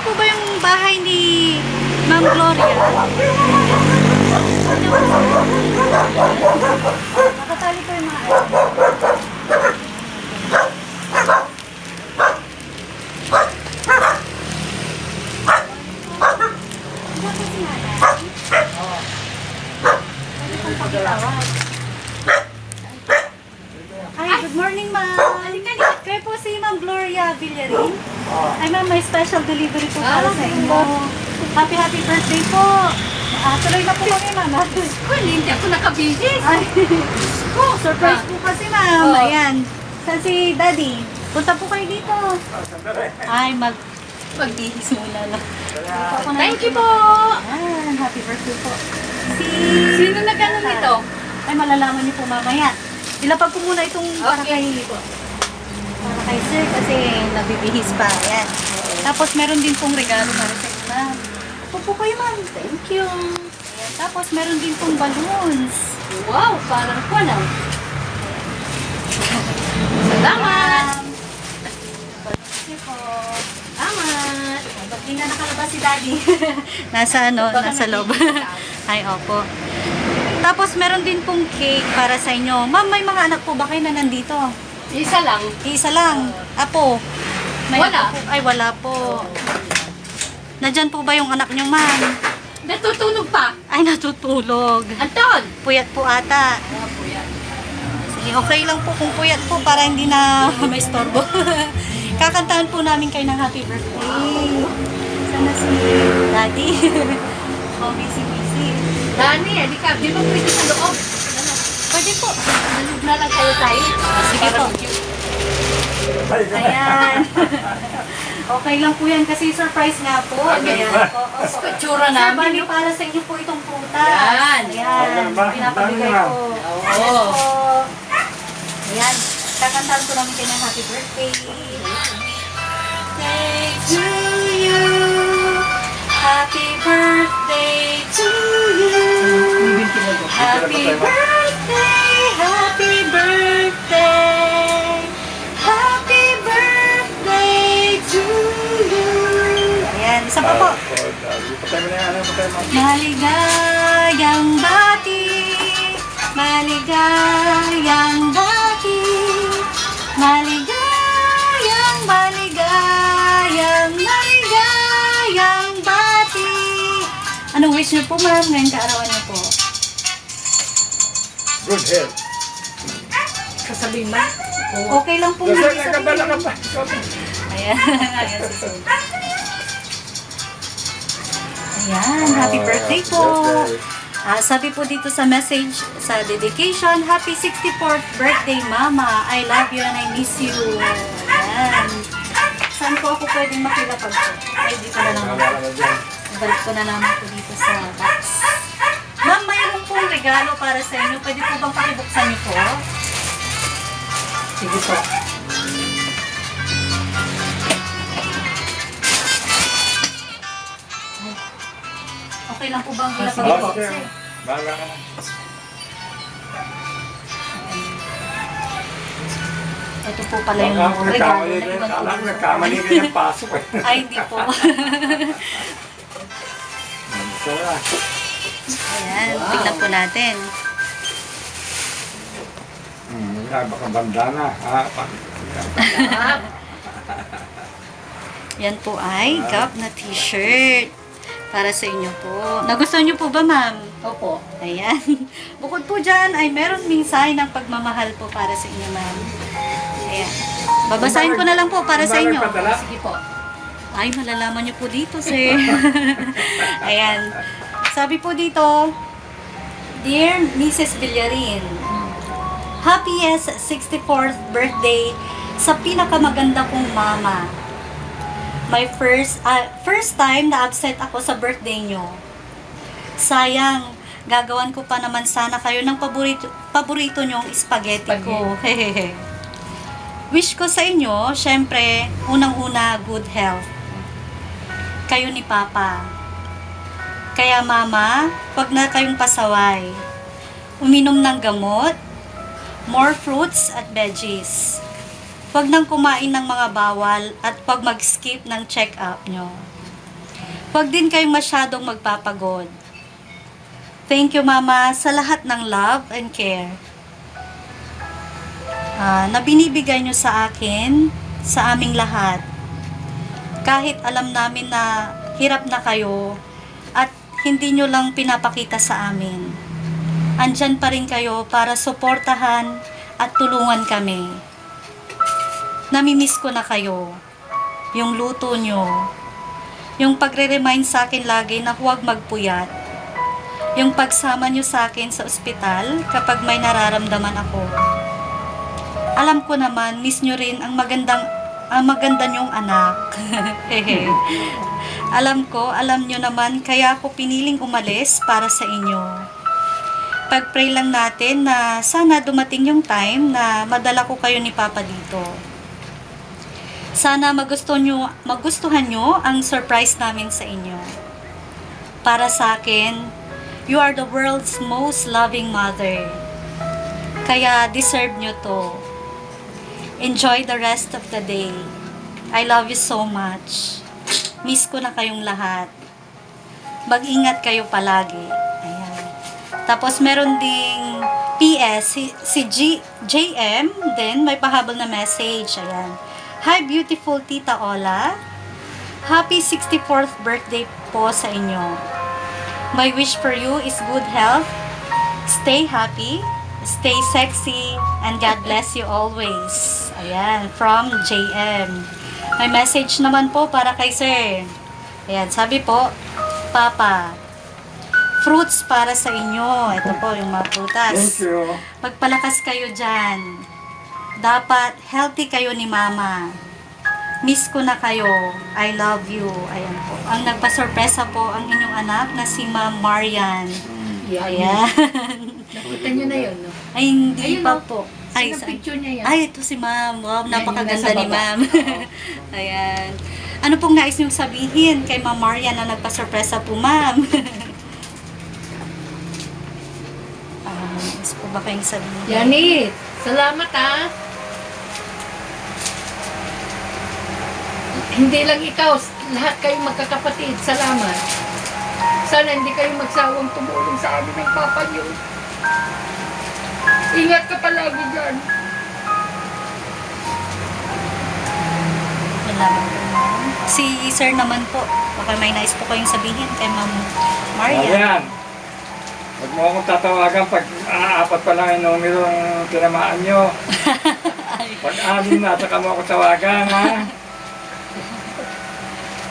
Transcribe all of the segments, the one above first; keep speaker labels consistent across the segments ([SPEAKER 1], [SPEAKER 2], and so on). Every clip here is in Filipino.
[SPEAKER 1] po ba yung bahay ni Ma'am Gloria? Nakatali po yung mga ano. Hi, good morning, ma'am. Kayo po si Ma'am Gloria Villarin. Ay, ma'am, may special delivery po para sa inyo. Happy, happy birthday po. Ah, tuloy na po kami, ma'am.
[SPEAKER 2] Ko, hindi ako nakabihis.
[SPEAKER 1] Ay, surprise po kasi, ma'am.
[SPEAKER 2] Oh.
[SPEAKER 1] Ayan. Saan si Daddy? Punta po kayo dito. Ay, mag magbihis muna lang.
[SPEAKER 2] Thank you po.
[SPEAKER 1] Ayan, happy birthday po. Si...
[SPEAKER 2] Sino nagano nito?
[SPEAKER 1] Ay, malalaman niyo po mamaya. Ilapag ko muna itong para
[SPEAKER 2] Okay.
[SPEAKER 1] kay para kay sir kasi nabibihis pa. Ayan. Tapos meron din pong regalo para sa inyo, ma'am. Upo po kayo, ma'am.
[SPEAKER 2] Thank you.
[SPEAKER 1] Ayan. Tapos meron din pong balloons.
[SPEAKER 2] Wow, parang ko na. Salamat. Salamat.
[SPEAKER 1] Ba't di na nakalabas si daddy? nasa ano, nasa loob. Ay, opo. Tapos meron din pong cake para sa inyo. Ma'am, may mga anak po ba kayo na nandito?
[SPEAKER 2] Isa lang.
[SPEAKER 1] Isa lang. Apo.
[SPEAKER 2] Wala.
[SPEAKER 1] apo po- Ay, wala po. Nandyan po ba yung anak niyo, ma'am?
[SPEAKER 2] Natutunog pa.
[SPEAKER 1] Ay, natutulog.
[SPEAKER 2] Anton.
[SPEAKER 1] Puyat po ata.
[SPEAKER 2] Ah, po yan.
[SPEAKER 1] Sige, okay lang po kung puyat po para hindi na may storbo. Kakantahan po namin kayo ng happy birthday. Sana si daddy. oh, busy, busy.
[SPEAKER 2] Dani, di ka, di ba pwede sa loob?
[SPEAKER 1] Pwede po.
[SPEAKER 2] Nalog na lang kayo tayo.
[SPEAKER 1] sige po. Ayan. okay lang po yan kasi surprise nga po. Ayan. Oo, oo.
[SPEAKER 2] Pictura
[SPEAKER 1] Sir,
[SPEAKER 2] namin.
[SPEAKER 1] bali para sa inyo po itong prutas.
[SPEAKER 2] Yan.
[SPEAKER 1] Ayan. Pinapabigay ko.
[SPEAKER 2] Oo.
[SPEAKER 1] Ayan po. Ayan. Kakantahan ko namin kayo ng happy birthday. Birthday to you. Happy birthday to you. Happy birthday, isa pa po.
[SPEAKER 3] Patay mo na yan, ano, patay mo.
[SPEAKER 1] Maligayang bati, maligayang bati, maligayang, maligayang, maligayang bati. Anong wish niyo po, ma'am, ngayong kaarawan niyo po?
[SPEAKER 3] Good health.
[SPEAKER 2] Sasabihin mo?
[SPEAKER 1] Okay lang po,
[SPEAKER 3] Kasi
[SPEAKER 1] ma'am.
[SPEAKER 3] pa.
[SPEAKER 1] Ayan, ayan. Ayan, happy birthday po. Ah, sabi po dito sa message, sa dedication, Happy 64th birthday, Mama. I love you and I miss you. Ayan. Saan po ako pwedeng makilapag po? Ay, dito na lang. Balik ko na naman po dito sa box. Ma'am, mayroon pong regalo para sa inyo. Pwede po bang pakibuksan niyo po? Sige po. Okay lang po bang po?
[SPEAKER 3] sige. Bahala ka na.
[SPEAKER 1] Ito po pala yung regalo
[SPEAKER 3] nagkamali
[SPEAKER 1] na
[SPEAKER 3] ka.
[SPEAKER 1] ibang
[SPEAKER 3] Alam,
[SPEAKER 1] ulo.
[SPEAKER 3] nagkamali ka ng pasok eh.
[SPEAKER 1] Ay, hindi po.
[SPEAKER 3] Sana.
[SPEAKER 1] Ayan, tignan po natin.
[SPEAKER 3] Hmm, wala, baka bandana. Ah, pa.
[SPEAKER 1] Yan po ay gap na t-shirt. Para sa inyo po. Nagustuhan niyo po ba, ma'am?
[SPEAKER 2] Opo.
[SPEAKER 1] Ayan. Bukod po dyan, ay meron minsay ng pagmamahal po para sa inyo, ma'am. Ayan. Babasahin ko na lang po para sa inyo.
[SPEAKER 2] Sige po.
[SPEAKER 1] Ay, malalaman niyo po dito, sir. Ayan. Sabi po dito, Dear Mrs. Villarin, happiest 64th birthday sa pinakamaganda kong mama. My first, ah, first time na absent ako sa birthday nyo. Sayang, gagawan ko pa naman sana kayo ng paborito, paborito nyong spaghetti ko. Wish ko sa inyo, syempre, unang-una, good health. Kayo ni Papa. Kaya Mama, wag na kayong pasaway. Uminom ng gamot, more fruits at veggies. Huwag nang kumain ng mga bawal at pag mag-skip ng check-up nyo. Huwag din kayong masyadong magpapagod. Thank you, Mama, sa lahat ng love and care ah, na binibigay nyo sa akin, sa aming lahat. Kahit alam namin na hirap na kayo at hindi nyo lang pinapakita sa amin. Andyan pa rin kayo para suportahan at tulungan kami. Namimiss ko na kayo. Yung luto nyo. Yung pagre-remind sa akin lagi na huwag magpuyat. Yung pagsama nyo sa akin sa ospital kapag may nararamdaman ako. Alam ko naman, miss nyo rin ang magandang ang maganda nyong anak. Alam ko, alam nyo naman, kaya ako piniling umalis para sa inyo. Pag-pray lang natin na sana dumating yung time na madala ko kayo ni Papa dito. Sana magusto nyo, magustuhan nyo ang surprise namin sa inyo. Para sa akin, you are the world's most loving mother. Kaya deserve nyo to. Enjoy the rest of the day. I love you so much. Miss ko na kayong lahat. Mag-ingat kayo palagi. Ayan. Tapos meron ding PS, si, si G, JM, then may pahabol na message. Ayan. Hi beautiful Tita Ola. Happy 64th birthday po sa inyo. My wish for you is good health, stay happy, stay sexy, and God bless you always. Ayan, from JM. May message naman po para kay Sir. Ayan, sabi po, Papa, fruits para sa inyo. Ito po yung mga prutas.
[SPEAKER 3] Thank you.
[SPEAKER 1] Magpalakas kayo dyan. Dapat healthy kayo ni Mama. Miss ko na kayo. I love you. Ayan po. Ang nagpasorpresa po ang inyong anak na si Ma'am Marian.
[SPEAKER 2] Yan.
[SPEAKER 1] Ayan.
[SPEAKER 2] Nakita nyo na yun, no?
[SPEAKER 1] Ay, hindi
[SPEAKER 2] Ayun,
[SPEAKER 1] pa
[SPEAKER 2] no?
[SPEAKER 1] po.
[SPEAKER 2] Ay,
[SPEAKER 1] sa-
[SPEAKER 2] picture niya yan.
[SPEAKER 1] ay, ito si Ma'am. Wow,
[SPEAKER 2] Yan,
[SPEAKER 1] napakaganda
[SPEAKER 2] yung nasa
[SPEAKER 1] ni
[SPEAKER 2] baba.
[SPEAKER 1] Ma'am. Ayan. Ano pong nais niyong sabihin kay Ma'am Marian na nagpasorpresa po, Ma'am? Ah, gusto po ba kayong sabihin?
[SPEAKER 2] Janet, salamat ah. Hindi lang ikaw, lahat kayo magkakapatid. Salamat. Sana hindi kayo magsawang tumulong sa amin ng papa niyo. Ingat ka palagi dyan.
[SPEAKER 1] Salamat. Si sir naman po, baka may nais po kayong sabihin kay Ma'am Maria.
[SPEAKER 3] Ayan. Huwag mo akong tatawagan pag aapat pa lang yung numero ng tinamaan nyo. Pag anim na, saka mo ako tawagan, ha?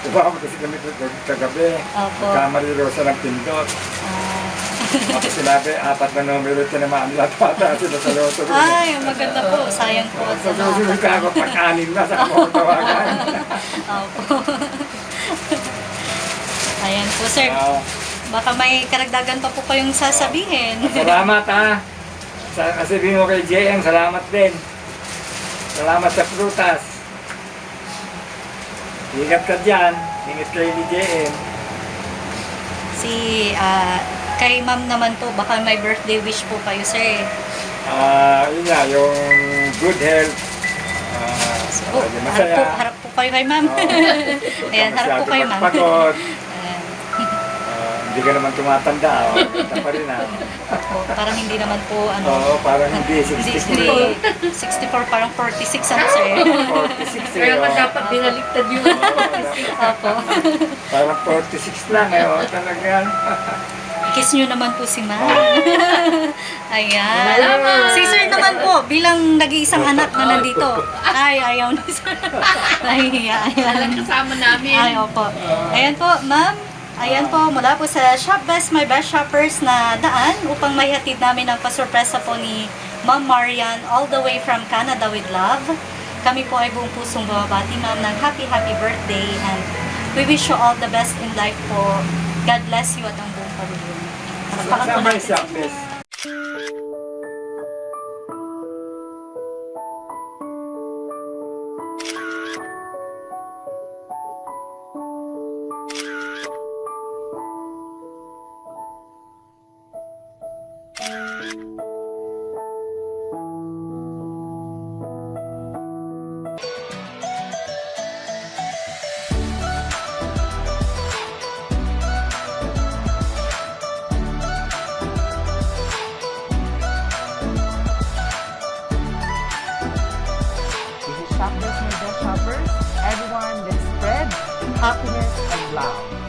[SPEAKER 3] Diba ako kasi kami kagabi.
[SPEAKER 1] Opo.
[SPEAKER 3] Kamari Rosa ng pindot.
[SPEAKER 1] Ah,
[SPEAKER 3] Tapos sinabi, apat na numero tinamaan lahat pata sila sa loto.
[SPEAKER 1] ay, maganda po. Sayang po
[SPEAKER 3] So,
[SPEAKER 1] sa
[SPEAKER 3] susunod ka ako pag anim na, saka mo ako tawagan.
[SPEAKER 1] Opo. Ayan po, sir.
[SPEAKER 3] Ah,
[SPEAKER 1] Baka may karagdagan pa po kayong sasabihin.
[SPEAKER 3] salamat ha. Sa sabihin mo kay JM, salamat din. Salamat sa prutas. Ingat ka dyan. Ingat kayo ni JM.
[SPEAKER 1] Si, ah, kay ma'am naman po, baka may birthday wish po kayo, sir.
[SPEAKER 3] Ah, yun nga, yung good health. Ah,
[SPEAKER 1] Oh,
[SPEAKER 3] lagi
[SPEAKER 1] harap po, harap po kayo kay ma'am.
[SPEAKER 3] Oo.
[SPEAKER 1] Ayan, harap po kayo, ma'am.
[SPEAKER 3] Ah, hindi ka naman tumatanda. Oh. Ganda pa rin ah.
[SPEAKER 1] Opo, parang hindi naman po, ano,
[SPEAKER 3] Oo, parang hindi.
[SPEAKER 1] hindi,
[SPEAKER 3] 60
[SPEAKER 1] hindi, 64, parang 46 ano, sir.
[SPEAKER 3] 46
[SPEAKER 2] Kaya
[SPEAKER 3] eh.
[SPEAKER 2] ka
[SPEAKER 3] oh.
[SPEAKER 2] dapat binaliktad yun.
[SPEAKER 1] Opo.
[SPEAKER 3] Parang 46 lang eh. Oh, talagang.
[SPEAKER 1] Kiss nyo naman po si ma'am. Ayan.
[SPEAKER 2] Salamat.
[SPEAKER 1] Si sir naman po, bilang nag-iisang anak na nandito. Ay, ayaw ni sir. Ay, ayan.
[SPEAKER 2] Walang kasama namin.
[SPEAKER 1] Ay, opo. Ayan po, ma'am. Ayan po, mula po sa Shop Best, my best shoppers na daan upang may hatid namin ang pasurpresa po ni Ma'am Marian all the way from Canada with love. Kami po ay buong pusong bumabati, ma'am, ng happy, happy birthday and we wish you all the best in life po. God bless you at ang buong pamilya.
[SPEAKER 3] Sa may
[SPEAKER 1] natin.
[SPEAKER 3] Shopless.
[SPEAKER 4] just my shoppers, everyone that spread happiness and love.